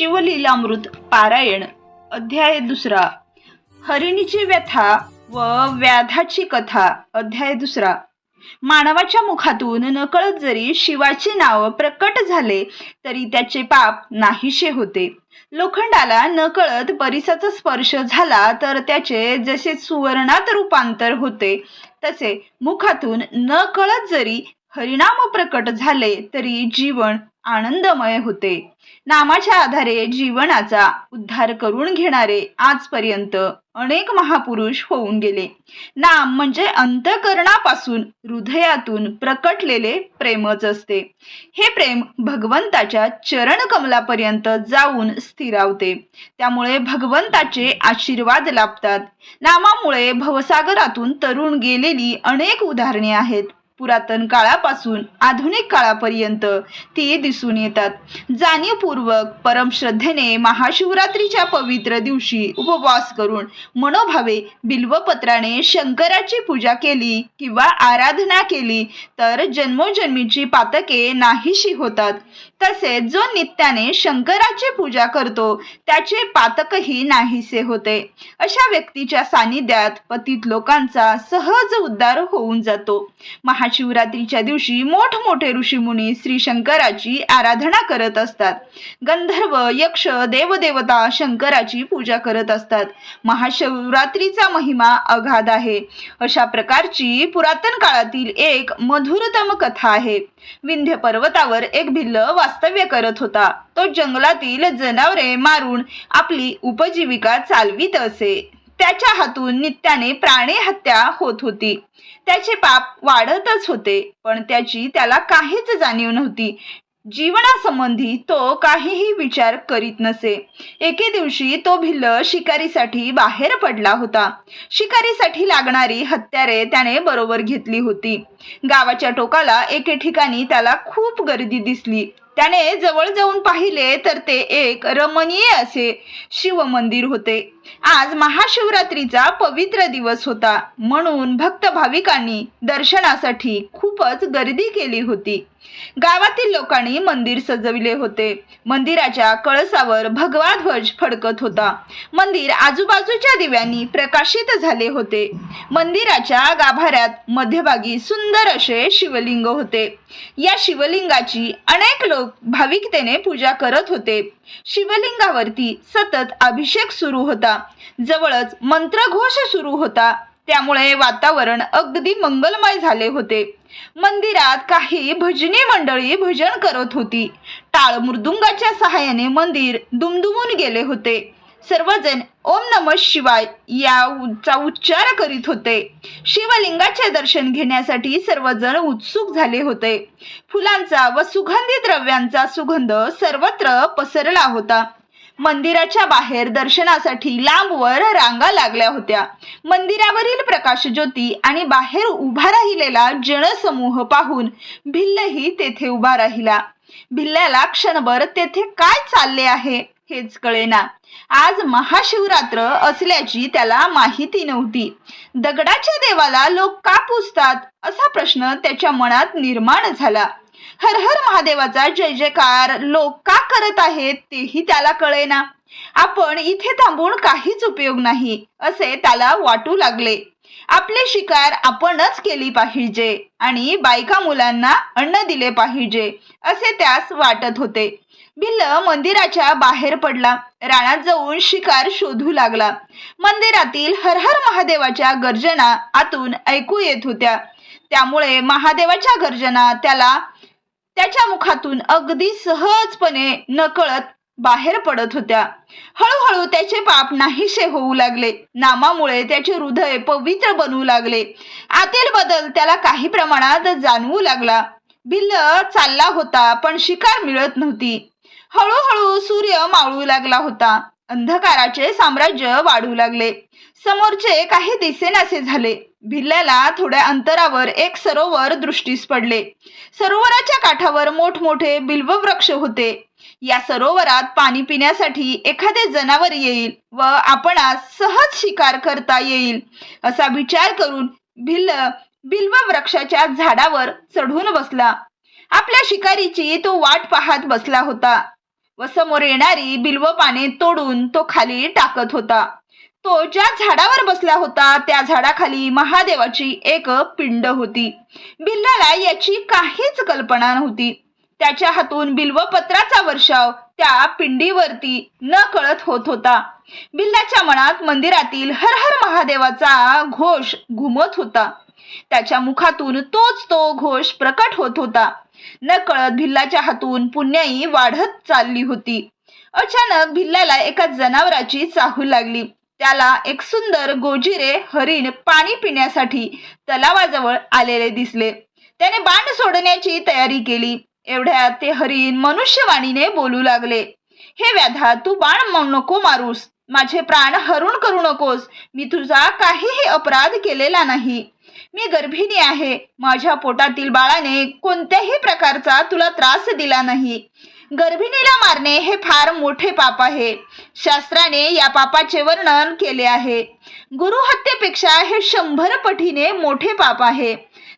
शिवलीलामृत पारायण अध्याय दुसरा. हरिणीची व्यथा व व्याधाची कथा अध्याय दुसरा. मानवाच्या मुखातून नकळत जरी शिवाचे नाव प्रकट झाले तरी त्याचे पाप नाहीशे होते. लोखंडाला नकळत परिसाचा स्पर्श झाला तर त्याचे जसे सुवर्णात रूपांतर होते तसे मुखातून नकळत जरी हरिनाम प्रकट झाले तरी जीवन आनंदमय होते. नामाच्या आधारे जीवनाचा उद्धार करून घेणारे आजपर्यंत अनेक महापुरुष होऊन गेले. नाम म्हणजे अंतकरणापासून हृदयातून प्रकटलेले प्रेमच असते. हे प्रेम भगवंताच्या चरण कमलापर्यंत जाऊन स्थिरावते. त्यामुळे भगवंताचे आशीर्वाद लाभतात. नामामुळे भवसागरातून तरुण गेलेली अनेक उदाहरणे आहेत. पुरातन काळापासून आधुनिक काळापर्यंत ती दिसून येतात. जाणीवपूर्वक परमश्रद्धेने महाशिवरात्रीच्या पवित्र दिवशी उपवास करून मनोभावे बिल्वपत्राने शंकराची पूजा केली किंवा आराधना केली तर जन्मोजन्मीची पातके नाहीशी होतात. तसेच जो नित्याने शंकराची पूजा करतो त्याचे पातकही नाहीसे होते. अशा व्यक्तीच्या सानिध्यात पतित लोकांचा सहज उद्धार होऊन जातो. महाशिवरात्रीच्या दिवशी मोठमोठे ऋषीमुनी श्री शंकराची आराधना करत असतात. गंधर्व यक्ष देवदेवता शंकराची पूजा करत असतात. महाशिवरात्रीचा महिमा अगाध आहे. अशा प्रकारची पुरातन काळातील एक मधुरतम कथा आहे. विंध्य पर्वतावर एक भिल्ल वास्तव्य करत होता. तो जंगलातील जनावरे मारून आपली उपजीविका चालवीत असे. त्याच्या हातून नित्याने प्राणी हत्या होत होती. त्याचे पाप वाढतच होते पण त्याची त्याला काहीच जाणीव नव्हती. जीवनासंबंधी तो काहीही विचार करीत नसे. एके दिवशी तो भिल्ल शिकारीसाठी बाहेर पडला होता. शिकारीसाठी लागणारी हत्यारे त्याने बरोबर घेतली होती. गावाच्या टोकाला एके ठिकाणी त्याला खूप गर्दी दिसली. त्याने जवळ जाऊन पाहिले तर ते एक रमणीय असे शिव मंदिर होते. आज महाशिवरात्रीचा पवित्र दिवस होता. म्हणून भक्त भाविकांनी दर्शनासाठी खूपच गर्दी केली होती. गावातील लोकांनी मंदिर सजविले होते. मंदिराच्या कळसावर भगवा ध्वज फडकत होता. मंदिर आजूबाजूच्या दिव्यांनी प्रकाशित झाले होते. मंदिराच्या गाभाऱ्यात मध्यभागी सुंदर असे शिवलिंग होते. या शिवलिंगाची अनेक लोक भाविकतेने पूजा करत होते. शिवलिंगावरती सतत अभिषेक सुरू होता. जवळच मंत्रघोष सुरू होता. त्यामुळे वातावरण अगदी मंगलमय झाले होते. मंदिरात काही भजनी मंडळी भजन करत होती. टाळ मृदुंगाच्या सहाय्याने मंदिर दुमदुमून गेले होते. सर्वजण ओम नम शिवाय याचा उच्चार करीत होते. शिवलिंगाचे दर्शन घेण्यासाठी सर्वजण उत्सुक झाले होते. फुलांचा व सुगंधी द्रव्यांचा सुगंध सर्वत्र पसरला होता. मंदिराच्या बाहेर दर्शनासाठी लांबवर रांगा लागल्या होत्या. मंदिरावरील प्रकाश ज्योती आणि बाहेर उभा राहिलेला जनसमूह पाहून भिल्लही तेथे उभा राहिला. भिल्ल्याला क्षणभर तेथे काय चालले आहे हेच कळेना. आज महाशिवरात्र असल्याची त्याला माहिती नव्हती. दगडाच्या देवाला लोक का पुजतात असा प्रश्न त्याच्या मनात निर्माण झाला. हर हर महादेवाचा जय जयकार. लोक का करत आहेत तेही त्याला कळेना. आपण इथे थांबून काहीच उपयोग नाही असे त्याला वाटू लागले. आपली शिकार आपणच केली पाहिजे आणि बायका मुलांना अन्न दिले पाहिजे असे त्यास वाटत होते. भिल्ल मंदिराच्या बाहेर पडला. रानात जाऊन शिकार शोधू लागला. मंदिरातील हर हर महादेवाच्या गर्जना आतून ऐकू येत होत्या. त्यामुळे महादेवाच्या गर्जना त्याला त्याच्या मुखातून अगदी सहजपणे नकळत बाहेर पडत होत्या. हळूहळू त्याचे पाप नाहीसे होऊ लागले. नामामुळे त्याचे हृदय पवित्र बनवू लागले. आतील बदल त्याला काही प्रमाणात जाणवू लागला. भिल्ल चालला होता पण शिकार मिळत नव्हती. हळूहळू सूर्य मावळू लागला होता. अंधकाराचे साम्राज्य वाढू लागले. समोरचे काही दिसेनासे झाले. भिल्ल्याला थोड्या अंतरावर एक सरोवर दृष्टीस पडले. सरोवराच्या काठावर मोठमोठे बिल्व वृक्ष होते. या सरोवरात पाणी पिण्यासाठी एखादे जनावर येईल व आपणास सहज शिकार करता येईल असा विचार करून भिल्ल बिल्व वृक्षाच्या झाडावर चढून बसला. आपल्या शिकारीची तो वाट पाहत बसला होता. व समोर येणारी बिल्व पाने तोडून तो खाली टाकत होता. तो ज्या झाडावर बसला होता त्या झाडाखाली महादेवाची एक पिंड होती. बिल्लाला याची काहीच कल्पना नव्हती. त्याच्या हातून बिल्वपत्राचा वर्षाव त्या पिंडीवरती न कळत होत होता. बिल्लाच्या मनात मंदिरातील हर हर महादेवाचा घोष घुमत होता. त्याच्या मुखातून तोच तो घोष प्रकट होत होता. न कळत भिल्लाच्या हातून पुण्याई वाढत चालली होती. अचानक भिल्लाला एका जनावराची चाहू लागली. त्याला एक सुंदर गोजिरे हरिण पाणी पिण्यासाठी तलावाजवळ आलेले दिसले. त्याने बाण सोडण्याची तयारी केली. एवढ्यात ते हरिण मनुष्यवाणीने बोलू लागले. हे व्याधा तू बाण नको मारूस. माझे प्राण हरून करू नकोस. मी तुझा काहीही अपराध केलेला नाही. मी गर्भिणी आहे. माझ्या पोटातील बाळाने कोणत्याही प्रकारचा तुला त्रास दिला नाही. गर्भिणीला मारणे हे फार मोठे पाप आहे. शास्त्राने या पापाचे वर्णन केले आहे. गुरुहत्येपेक्षा हे शंभर पटीने मोठे पाप आहे.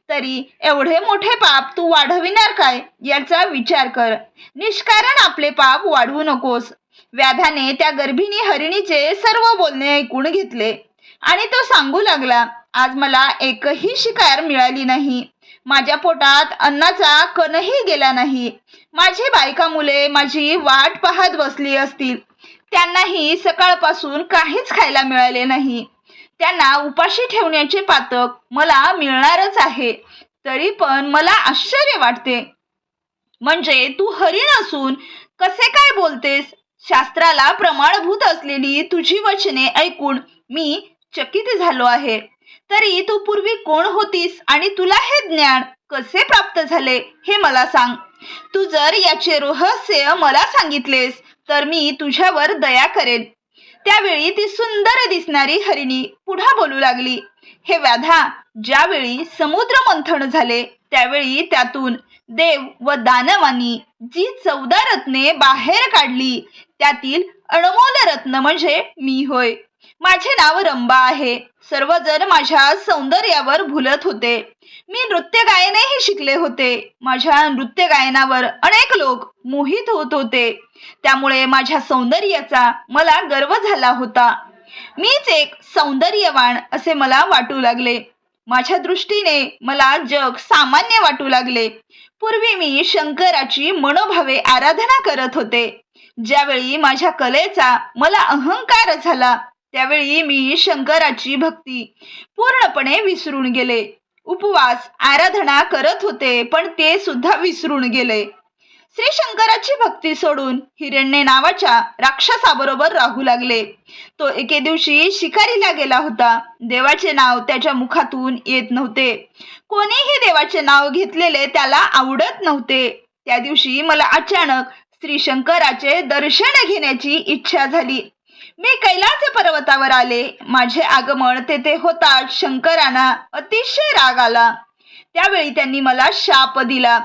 तरी एवढे मोठे पाप तू वाढविणार काय? याचा विचार कर. निष्कारण आपले पाप वाढवू नकोस. व्याधाने त्या गर्भिणी हरिणीचे सर्व बोलणे ऐकून घेतले. आणि तो सांगू लागला आज मला एकही शिकार मिळाली नाही. माझ्या पोटात अन्नाचा कणही गेला नाही. माझी बायका मुले माझी वाट पाहत बसली असतील. त्यांनाही सकाळपासून काहीच खायला मिळाले नाही. त्यांना उपाशी ठेवण्याचे पातक मला मिळणारच आहे. तरी पण मला आश्चर्य वाटते. म्हणजे तू हरिण असून कसे काय बोलतेस? शास्त्राला प्रमाणभूत असलेली तुझी वचने ऐकून मी चकित झालो आहे. तरी तू पूर्वी कोण होतीस आणि तुला हे ज्ञान कसे प्राप्त झाले हे मला सांग. तू जर याचे रहस्य मला सांगितलेस तर मी तुझ्यावर दया करेन. त्यावेळी ती सुंदर दिसणारी हरिणी पुढा बोलू लागली. हे व्याधा ज्यावेळी समुद्र मंथन झाले त्यावेळी त्यातून देव व दानवानी जी चौदा रत्ने बाहेर काढली त्यातील अनमोल रत्न म्हणजे मी होय. माझे नाव रंबा आहे. सर्वजण माझ्या सौंदर्यावर भुलत होते. मी नृत्य गायनही शिकले होते. माझ्या नृत्य गायनावर अनेक लोक मोहित होत होते. त्यामुळे माझ्या सौंदर्याचा मला गर्व झाला होता. मीच एक सौंदर्यवान असे मला वाटू लागले. माझ्या दृष्टीने मला जग सामान्य वाटू लागले. पूर्वी मी शंकराची मनोभावे आराधना करत होते. ज्यावेळी माझ्या कलेचा मला अहंकार झाला त्यावेळी मी शंकराची भक्ती पूर्णपणे विसरून गेले. उपवास आराधना करत होते पण ते सुद्धा विसरून गेले. श्री शंकराची भक्ती सोडून हिरण्य नावाच्या राक्षसाबरोबर राहू लागले. तो एके दिवशी शिकारीला गेला होता. देवाचे नाव त्याच्या मुखातून येत नव्हते. कोणीही देवाचे नाव घेतलेले त्याला आवडत नव्हते. त्या दिवशी मला अचानक श्री शंकराचे दर्शन घेण्याची इच्छा झाली. मी कैलास पर्वतावर आले. माझे आगमन तेथे होताच शंकरांना अतिशय राग आला. त्यावेळी त्यांनी मला शाप दिला.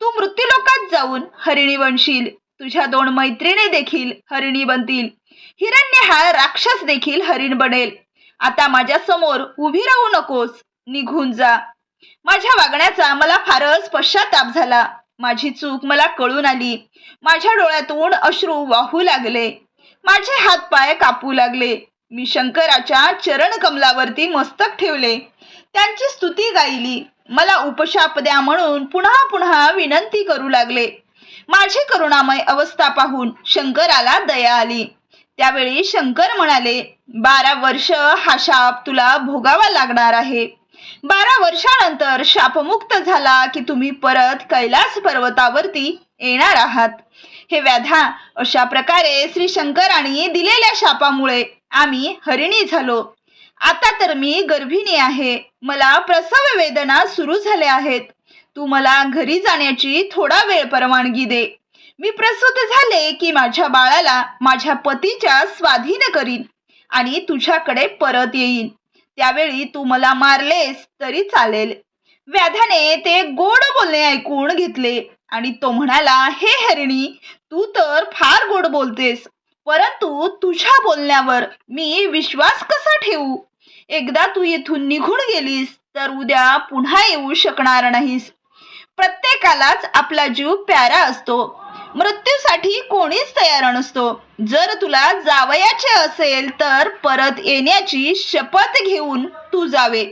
तू मृत्यूलोकात जाऊन हरिणी बनशील. तुझ्या दोन मैत्रिणी देखील हरिणी बनतील. हिरण्य हा राक्षस देखील हरिण बनेल. आता माझ्यासमोर उभी राहू नकोस. निघून जा. माझ्या वागण्याचा मला फारच पश्चाताप झाला. माझी चूक मला कळून आली. माझ्या डोळ्यातून अश्रू वाहू लागले. माझे हात पाय कापू लागले. मी शंकराच्या चरण कमलावरती मस्तक ठेवले. त्यांची स्तुती गायली. मला उपशाप द्या म्हणून पुन्हा पुन्हा विनंती करू लागले. माझी करुणामय अवस्था पाहून शंकराला दया आली. त्यावेळी शंकर म्हणाले बारा वर्ष हा शाप तुला भोगावा लागणार आहे. बारा वर्षानंतर शापमुक्त झाला की तुम्ही परत कैलास पर्वतावरती येणार आहात. हे व्याधा अशा प्रकारे श्री शंकरांनी दिलेल्या शापामुळे आम्ही हरिणी झालो. आता तर मी गर्भिणी आहे. मला प्रसव वेदना सुरू झाल्या आहेत. तू मला घरी जाण्याची थोडा वेळ परवानगी दे. मी प्रसूत झाले की माझ्या बाळाला माझ्या पतीच्या स्वाधीन करीन आणि तुझ्याकडे परत येईन. त्यावेळी तू मला मारलेस तरी चालेल. व्याधाने ते गोड बोलणे ऐकून घेतले. आणि तो म्हणाला हे हरिणी तू तर फार गोड बोलतेस. परंतु तुझ्या बोलण्यावर मी विश्वास कसा ठेवू? एकदा तू येथून निघून गेलीस तर उद्या पुन्हा येऊ शकणार नाहीस. प्रत्येकालाच आपला जीव प्यारा असतो. मृत्यूसाठी कोणीच तयार नसतो. जर तुला जावयाचे असेल तर परत येण्याची शपथ घेऊन तू जावे.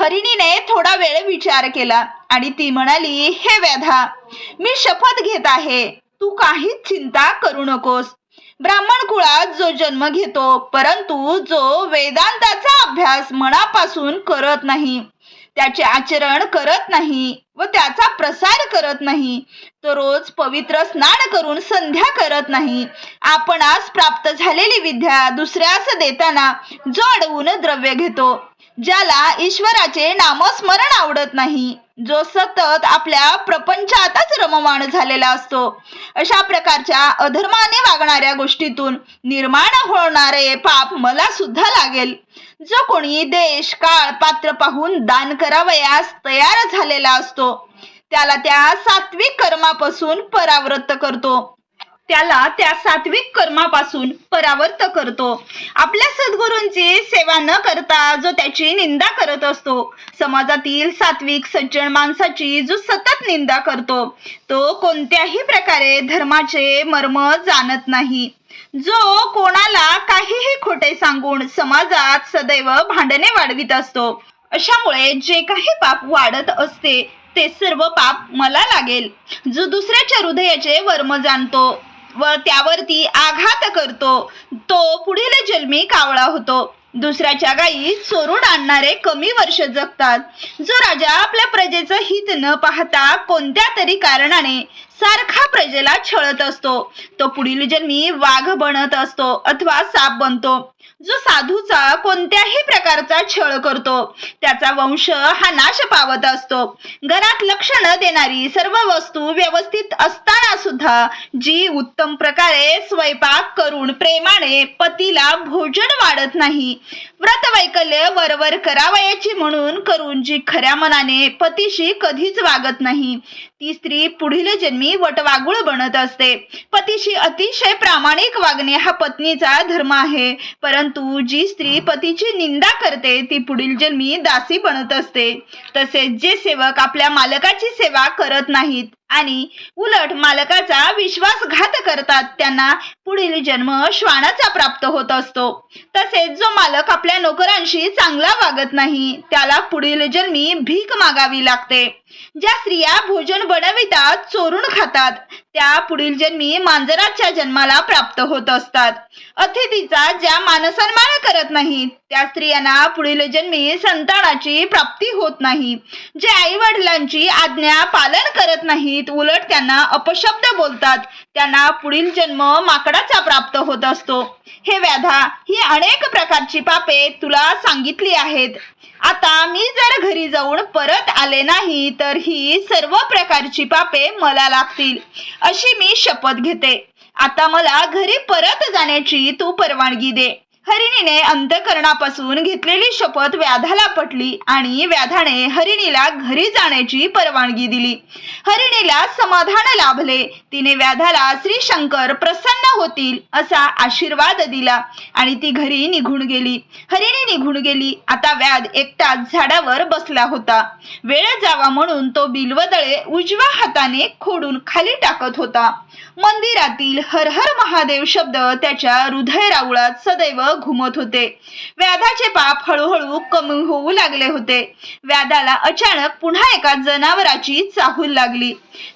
हरिणीने थोडा वेळ विचार केला. आणि ती म्हणाली हे व्याधा मी शपथ घेत आहे. तू काहीच चिंता करू नकोस. ब्राह्मण कुळात जो जन्म घेतो परंतु जो वेदांताचा अभ्यास मनापासून करत नाही. त्याचे आचरण करत नाही व त्याचा प्रसार करत नाही. तो रोज पवित्र स्नान करून संध्या करत नाही. आपणास प्राप्त झालेली विद्या दुसऱ्यास देताना जो अडवून द्रव्य घेतो ज्याला ईश्वराचे नामस्मरण आवडत नाही. जो सतत आपल्या प्रपंचातच रममाण झालेला असतो. अशा प्रकारच्या अधर्माने वागणाऱ्या गोष्टीतून निर्माण होणारे पाप मला सुद्धा लागेल. जो कोणी देश काळ पात्र पाहून दान करावयास तयार झालेला असतो त्याला त्या सात्विक कर्मापासून परावृत्त करतो. त्याला त्या सात्विक कर्मापासून परावर्त करतो. आपल्या सद्गुरूंची सेवा न करता जो त्याची निंदा करत असतो समाजातील सात्विक सज्जन माणसाची जो सतत निंदा करतो तो कोणत्याही प्रकारे धर्माचे मर्म जाणत नाही. जो कोणाला काहीही खोटे सांगून समाजात सदैव भांडणे वाढवित असतो अशामुळे जे काही पाप वाढत असते ते सर्व पाप मला लागेल. जो दुसऱ्याच्या हृदयाचे वर्म जाणतो व त्यावरती आघात करतो. तो पुढील जन्मी कावळा होतो. दुसऱ्याच्या गायी चोरून आणणारे कमी वर्ष जगतात. जो राजा आपल्या प्रजेचं हित न पाहता कोणत्या तरी कारणाने सारखा प्रजेला छळत असतो तो पुढील जन्मी वाघ बनत असतो अथवा साप बनतो. जो साधूचा कोणत्याही प्रकारचा छळ करतो त्याचा वंश हा नाश पावत असतो. घरात लक्ष न देणारी सर्व वस्तू व्यवस्थित असताना सुद्धा जी उत्तम प्रकारे स्वयंपाक करून प्रेमाने पतीला भोजन वाढत नाही. व्रत वैकल्य वरवर करावयाची म्हणून करून जी खऱ्या मनाने पतीशी कधीच वागत नाही ती स्त्री पुढील जन्मी वटवागुळ बनत असते. पतीशी अतिशय प्रामाणिक वागणे हा पत्नीचा धर्म आहे परंतु परंतु जी स्त्री पतीची निंदा करते ती पुढील जन्मी दासी बनत असते. तसेच जे सेवक आपल्या मालकाची सेवा करत नाहीत आणि उलट मालकाचा विश्वासघात करतात त्यांना पुढील जन्म श्वानाचा प्राप्त होत असतो. तसेच जो मालक आपल्या नोकरांशी चांगला वागत नाही त्याला पुढील जन्मी भीक मागावी लागते. ज्या स्त्रिया भोजन बनवितात चोरून खातात त्या पुढील जन्मी मांजराच्या जन्माला प्राप्त होत असतात. अतिथीचा ज्या मानसन्मान करत नाहीत त्या स्त्रियांना पुढील जन्मी संतानाची प्राप्ती होत नाही. जे आई वडिलांची आज्ञा पालन करत नाहीत उलट त्यांना अपशब्द बोलतात. त्यांना पुढील जन्म माकडाचा प्राप्त होत असतो. हे व्याधा ही अनेक प्रकारची पापे तुला सांगितली आहेत. आता मी जर घरी जाऊन परत आले नाही तर ही सर्व प्रकारची पापे मला लागतील. अशी मी शपथ घेते. आता मला घरी परत जाण्याची तू परवानगी दे. हरिणीने अंतकरणापासून घेतलेली शपथ व्याधाला पटली आणि व्याधाने हरिणीला घरी जाण्याची परवानगी दिली. हरिणीला समाधान लाभले. तिने व्याधाला श्री शंकर प्रसन्न होतील असा आशीर्वाद दिला आणि ती घरी निघून गेली. हरिणी निघून गेली. आता व्याध एकटाच झाडावर बसला होता. वेळ जावा म्हणून तो बिलवदळे उजव्या हाताने खोडून खाली टाकत होता. मंदिरातील हर हर महादेव शब्द त्याच्या हृदय राऊळात सदैव घुमत होते. व्याधाचे पाप हळूहळू कमी होऊ लागले होते. व्याधाला अचानक पुन्हा एका जनावराची चाहूल लागली.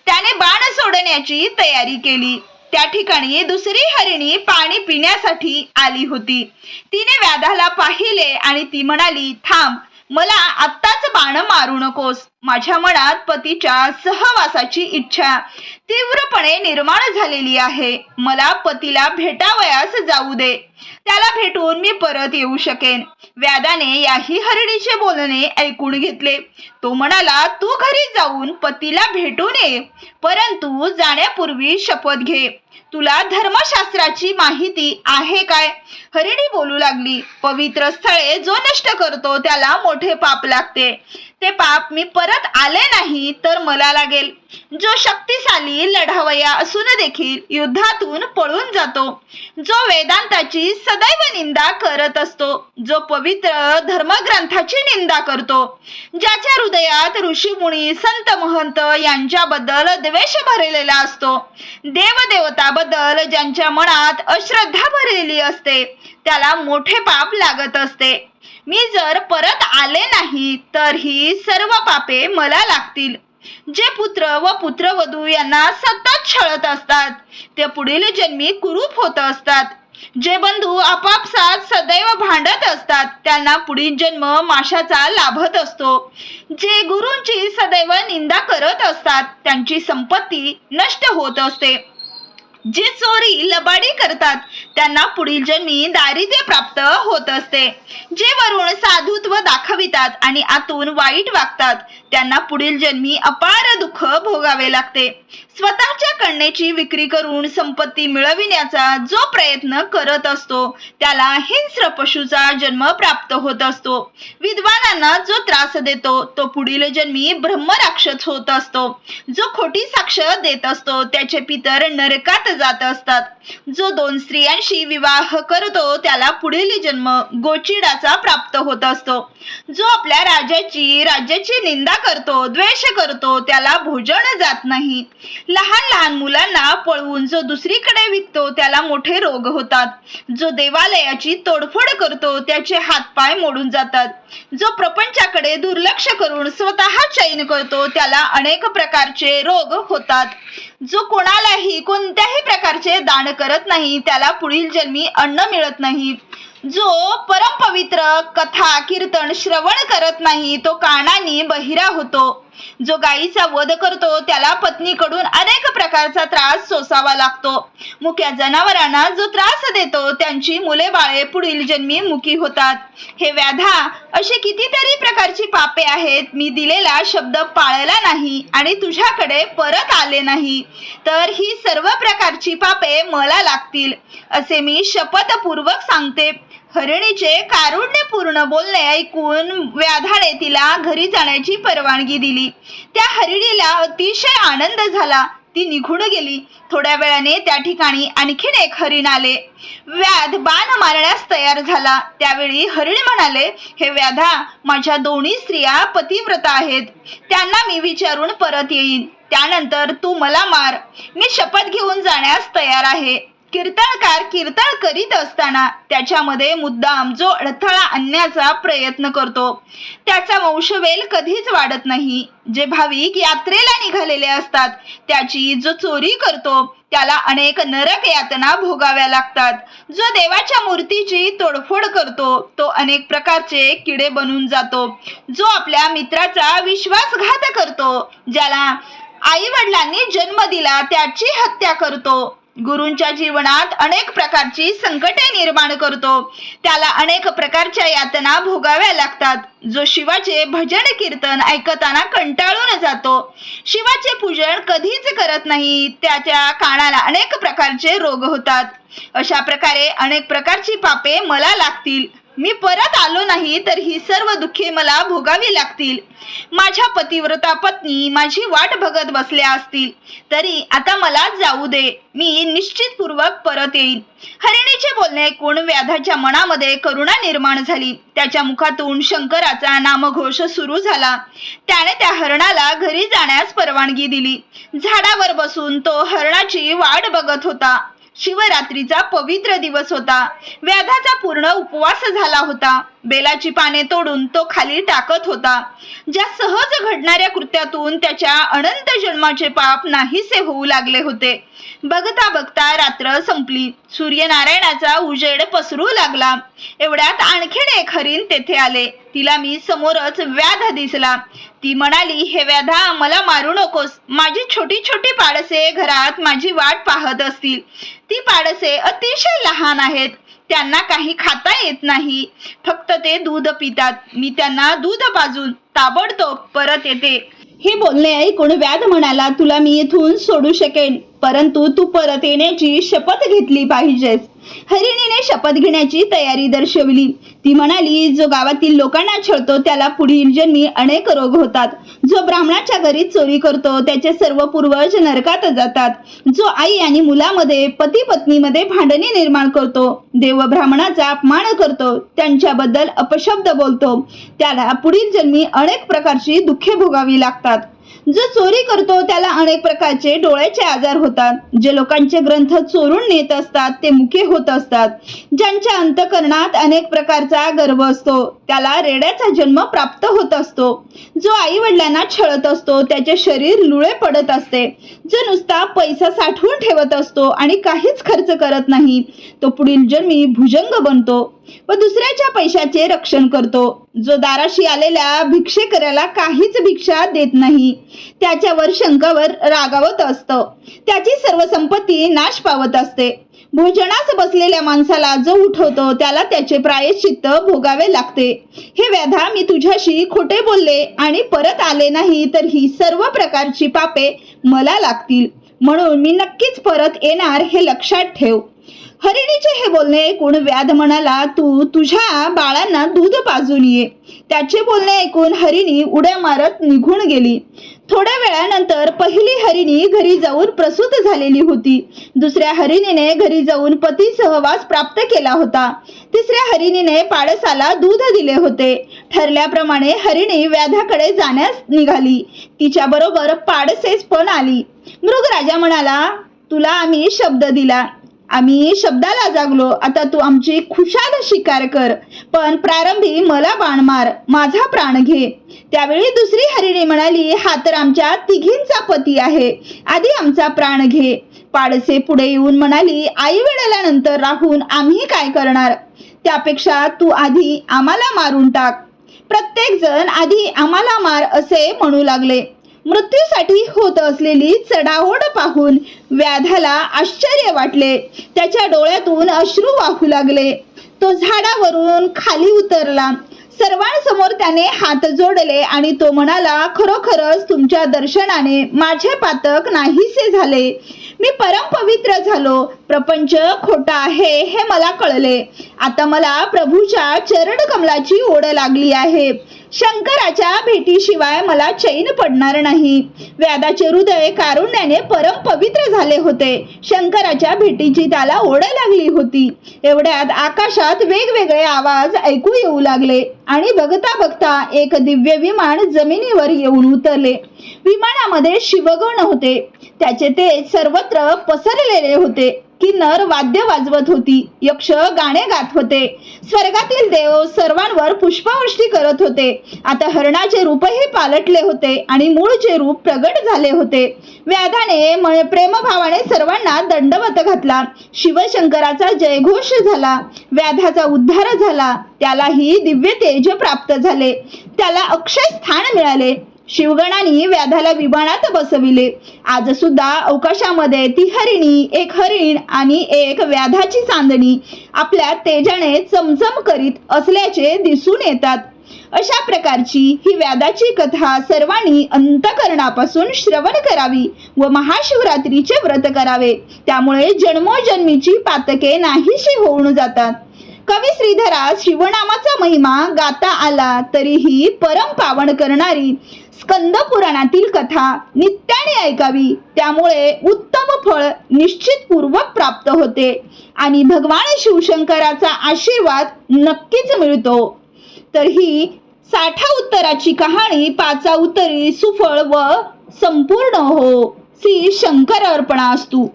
त्याने बाण सोडण्याची तयारी केली. त्या ठिकाणी दुसरी हरिणी पाणी पिण्यासाठी आली होती. तिने व्याधाला पाहिले आणि ती म्हणाली थांब मला आत्ताच बाण मारू नकोस. माझ्या मनात पतीच्या सहवासाची इच्छा तीव्रपणे निर्माण झालेली आहे. मला पतीला भेटावयास जाऊ दे. त्याला भेटून मी परत येऊ शकेन. व्यादाने याही हरिणीचे बोलणे ऐकून घेतले. तो म्हणाला तू घरी जाऊन पतीला भेटून ये. परंतु जाण्यापूर्वी शपथ घे. तुला धर्मशास्त्राची माहिती आहे काय? हरिणी बोलू लागली. पवित्र स्थळे जो नष्ट करतो त्याला मोठे पाप लागते. ते पाप मी परत आले नाही तर मला लागेल. जो शक्तिशाली लढावया असून देखील युद्धातून पळून जातो. जो वेदांताची सदैव निंदा करत असतो जो पवित्र धर्मग्रंथाची निंदा करतो ज्याच्या हृदयात ऋषीमुनी संत महंत यांच्याबद्दल द्वेष भरलेला असतो. देवदेवताबद्दल ज्यांच्या मनात अश्रद्धा भरलेली असते त्याला मोठे पाप लागत असते. मी जर परत आले नाही तर ही सर्व पापे मला लागतील. जे पुत्र व पुत्रवधू यांना सतत छळत असतात ते पुढील जन्मी कुरूप होत असतात. जे बंधू आपापसात सदैव भांडत असतात त्यांना पुढील जन्म माशाचा लाभत असतो. जे गुरूंची सदैव निंदा करत असतात त्यांची संपत्ती नष्ट होत असते. जे चोरी लबाडी करतात त्यांना पुढील जन्मी दारिद्र्य प्राप्त होत असते. जे वरून साधुत्व दाखवितात आणि आतून वाईट वागतात त्यांना पुढील जन्मी अपार दुःख भोगावे लागते. स्वतःच्या कन्येची विक्री करून संपत्ती मिळविण्याचा जो प्रयत्न करत असतो त्याला हिंस्र पशुचा जन्म प्राप्त होत असतो. विद्वानांना जो त्रास देतो तो पुढील जन्मी ब्रह्मराक्षस होत असतो. जो खोटी साक्ष देत असतो त्याचे पितर नरकात जात असतात. जो दोन स्त्रियांशी विवाह करतो त्याला पुढील जन्म गोचिडाचा प्राप्त होत असतो. जो आपल्या राजाची राज्याची निंदा करतो द्वेष करतो त्याला भोजन जात नाही. लहान लहान मुलांना पळवून जो दुसरीकडे विकतो त्याला मोठे रोग होतात. जो देवालयाची तोडफोड करतो त्याचे हातपाय मोडून जातात. जो प्रपंचाकडे दुर्लक्ष करून स्वतः चैन करतो त्याला अनेक प्रकारचे रोग होतात. जो कोणालाही कोणत्याही प्रकारचे दान करत नाही त्याला पुढील जन्मी अन्न मिळत नाही. जो परमपवित्र कथा कीर्तन श्रवण करत नाही तो कानाने बहिरा होतो. जो गायीचा वध करतो त्याला पत्नीकडून अनेक प्रकारचा त्रास सोसावा लागतो. मुक्या जनावरांना जो त्रास देतो त्यांची मुले बाळे पुढील जन्मी मुकी होतात. हे व्याधा असे कितीतरी प्रकारची पापे आहेत. मी दिलेला शब्द पाळला नाही आणि तुझ्याकडे परत आले नाही. तर ही सर्व प्रकारची पापे मला लागतील असे मी शपथपूर्वक सांगते. हरिणीचे कारुण्यपूर्ण बोलणे ऐकून व्याधाने तिला घरी जाण्याची परवानगी दिली. त्या हरिणीला अतिशय आनंद झाला. ती निघून गेली. थोड्या वेळाने त्या ठिकाणी आणखीन एक हरिण आले. व्याध बाण मारण्यास तयार झाला. त्यावेळी हरिण म्हणाले हे व्याधा माझ्या दोन्ही स्त्रिया पतिव्रता आहेत. त्यांना मी विचारून परत येईन. त्यानंतर तू मला मार. मी शपथ घेऊन जाण्यास तयार आहे. कीर्तनकार कीर्तन करीत असताना त्याच्यामध्ये मुद्दाम जो अडथळा आणण्याचा प्रयत्न करतो. त्याचा वंशवेल कधीच वाढत नाही. जे भाविक यात्रेला निघालेले असतात त्याची जो चोरी करतो त्याला अनेक नरक यातना भोगाव्या लागतात. जो देवाच्या मूर्तीची तोडफोड करतो तो अनेक प्रकारचे किडे बनून जातो. जो आपल्या मित्राचा विश्वासघात करतो ज्याला आई वडिलांनी जन्म दिला त्याची हत्या करतो. गुरूंच्या जीवनात अनेक प्रकारची संकटे निर्माण करतो. त्याला अनेक प्रकारच्या यातना भोगाव्या लागतात. जो शिवाचे भजन कीर्तन ऐकताना कंटाळून जातो. शिवाचे पूजन कधीच करत नाही त्याच्या कानाला अनेक प्रकारचे रोग होतात. अशा प्रकारे अनेक प्रकारची पापे मला लागतील. मी परत आलो नाही तर ही सर्व दुःखे मला भोगावी लागतील. माझ्या पतिव्रता पत्नी माझी वाट बघत बसल्या असतील. तरी आता मला जाऊ दे. मी निश्चितपूर्वक परत येईन. हरिणीचे बोलणे ऐकून व्याधाच्या मनामध्ये करुणा निर्माण झाली. त्याच्या मुखातून शंकराचा नामघोष सुरू झाला. त्याने त्या हरणाला घरी जाण्यास परवानगी दिली. झाडावर बसून तो हरणाची वाट बघत होता. शिवरात्रीचा पवित्र दिवस होता. व्याधाचा पूर्ण उपवास झाला होता. बेलाची पाने तोडून तो खाली टाकत होता. ज्या सहज घडणाऱ्या कृत्यातून त्याच्या अनंत जन्माचे पाप नाहीसे होऊ लागले होते. बघता बघता रात्र संपली. सूर्यनारायणाचा उजेड पसरू लागला. एवढ्यात आणखीन एक हरीण तेथे आले. तिला मी समोरच व्याध दिसला. ती म्हणाली हे व्याधा मला मारू नकोस. माझी छोटी छोटी पाडसे घरात माझी वाट पाहत असतील. ती पाडसे अतिशय लहान आहेत. त्यांना काही खाता येत नाही. फक्त ते दूध पितात. मी त्यांना दूध पाजून ताबडतोब परत येते. हे बोलणे ऐकून व्याध म्हणाला तुला मी इथून सोडू शकेन. परंतु तू परत येण्याची शपथ घेतली पाहिजेस. हरिणीने शपथ घेण्याची तयारी दर्शवली. ती म्हणाली जो गावातील लोकांना छळतो त्याला पुढील जन्मी अनेक रोग होतात. जो ब्राह्मणाच्या घरी चोरी करतो त्याचे सर्व पूर्वज नरकात जातात. जो आई आणि मुलामध्ये पती पत्नीमध्ये भांडणे निर्माण करतो देव ब्राह्मणाचा अपमान करतो त्यांच्याबद्दल अपशब्द बोलतो. त्याला पुढील जन्मी अनेक प्रकारची दुःखे भोगावी लागतात. जो चोरी करतो त्याला अनेक प्रकारचे डोळ्याचे आजार होतात. जे लोकांचे ग्रंथ चोरून नेत असतात ते मुके होत असतात. ज्यांच्या अंतकरणात अनेक प्रकारचा गर्व असतो त्याला रेड्याचा जन्म प्राप्त होत असतो. जो आई वडिलांना छळत असतो त्याचे शरीर लुळे पडत असते. जो नुसता पैसा साठवून ठेवत असतो आणि काहीच खर्च करत नाही तो पुढील जन्मी भुजंग बनतो व दुसऱ्याच्या पैशाचे रक्षण करतो. जो दाराशी आलेल्या भिक्षेकऱ्याला काहीच भिक्षा देत नाही त्याच्यावर शंकावर रागावत असतं. त्याची सर्व संपत्ती नाश पावत असते. भोजनास बसलेल्या माणसाला जो उठवतो त्याला त्याचे प्रायश्चित्त भोगावे लागते. हे व्याधा मी तुझ्याशी खोटे बोलले आणि परत आले नाही तर ही सर्व प्रकारची पापे मला लागतील. म्हणून मी नक्कीच परत येणार हे लक्षात ठेव. हरिणीचे हे बोलणे ऐकून व्याध म्हणाला तू तुझ्या बाळांना दूध पाजून ये. त्याचे बोलणे ऐकून हरिणी उड्या मारत निघून गेली. थोड्या वेळानंतर पहिली हरिणी घरी जाऊन प्रसूत झालेली होती. दुसऱ्या हरिणीने घरी जाऊन पती सहवास प्राप्त केला होता. तिसऱ्या हरिणीने पाडसाला दूध दिले होते. ठरल्याप्रमाणे हरिणी व्याधाकडे जाण्यास निघाली. तिच्या बरोबर पाडसेस पण आली. मृगराजा म्हणाला तुला आम्ही शब्द दिला. आम्ही शब्दाला जागलो. आता तू आमची खुशाल शिकार कर. पण प्रारंभी मला बाण मार. माझा प्राण घे. त्यावेळी दुसरी हरिणी म्हणाली हा तर आमच्या तिघींचा पती आहे. आधी आमचा प्राण घे. पाडसे पुढे येऊन म्हणाली आई वेळेला राहून आम्ही काय करणार? त्यापेक्षा तू आधी आम्हाला मारून टाक. प्रत्येक जण आधी आम्हाला मार असे म्हणू लागले. मृत्यूसाठी होत असलेली चढाओढ पाहून व्याधाला आश्चर्य वाटले. त्याच्या डोळ्यातून अश्रू वाहू लागले. तो झाडावरून खाली उतरला. सर्वांसमोर त्याने हात जोडले आणि तो म्हणाला खरोखरच तुमच्या दर्शनाने माझे पातक नाहीसे झाले. मी परमपवित्र झालो. प्रपंच खोटा आहे हे मला कळले. आता मला प्रभूच्या चरण कमलाची ओढ लागली आहे. शंकराच्या भेटीशिवाय मला चैन पडणार नाही. व्यादाचे हृदय कारुण्याने परम पवित्र झाले होते. शंकराच्या भेटीची त्याला ओढ लागली होती. एवढ्यात आकाशात वेगवेगळे आवाज ऐकू येऊ लागले आणि बघता बघता एक दिव्य विमान जमिनीवर येऊन उतरले. विमानामध्ये शिवगण होते. त्याचे ते सर्वत्र पसरलेले होते. किन्नर वाद्य वाजवत होती. यक्ष गाणे गात होते. स्वर्गातील देव सर्वांवर पुष्पवृष्टी करत होते. आता हरणाचे रूपही पालटले होते आणि मूळचे रूप प्रगट झाले होते. व्याधाने म- प्रेमभावाने सर्वांना दंडवत घातला. शिवशंकराचा जयघोष झाला. व्याधाचा उद्धार झाला. त्यालाही दिव्य तेज प्राप्त झाले. त्याला अक्षय स्थान मिळाले. शिवगणांनी व्याधाला विमानात बसविले. आज सुद्धा अवकाशामध्ये ती हरिणी एक हरिण आणि एक व्याधाची चांदणी आपल्या तेजाने चमचम करीत असल्याचे दिसून येतात. अशा प्रकारची ही व्यादाची कथा सर्वांनी अंतकरणापासून श्रवण करावी व महाशिवरात्रीचे व्रत करावे. त्यामुळे जन्मोजन्मीची पातके नाहीशी होऊन जातात. कवी श्रीधरा शिवनामाचा महिमा गाता आला तरीही परम पावन करणारी स्कंद पुराणातील कथा नित्याने ऐकावी. त्यामुळे उत्तम फळ निश्चितपूर्वक प्राप्त होते. आणि भगवान शिवशंकराचा आशीर्वाद नक्कीच मिळतो. तर ही साठा उत्तराची कहाणी पाचा उत्तरी सुफळ व संपूर्ण हो. श्री शंकर अर्पणा असतू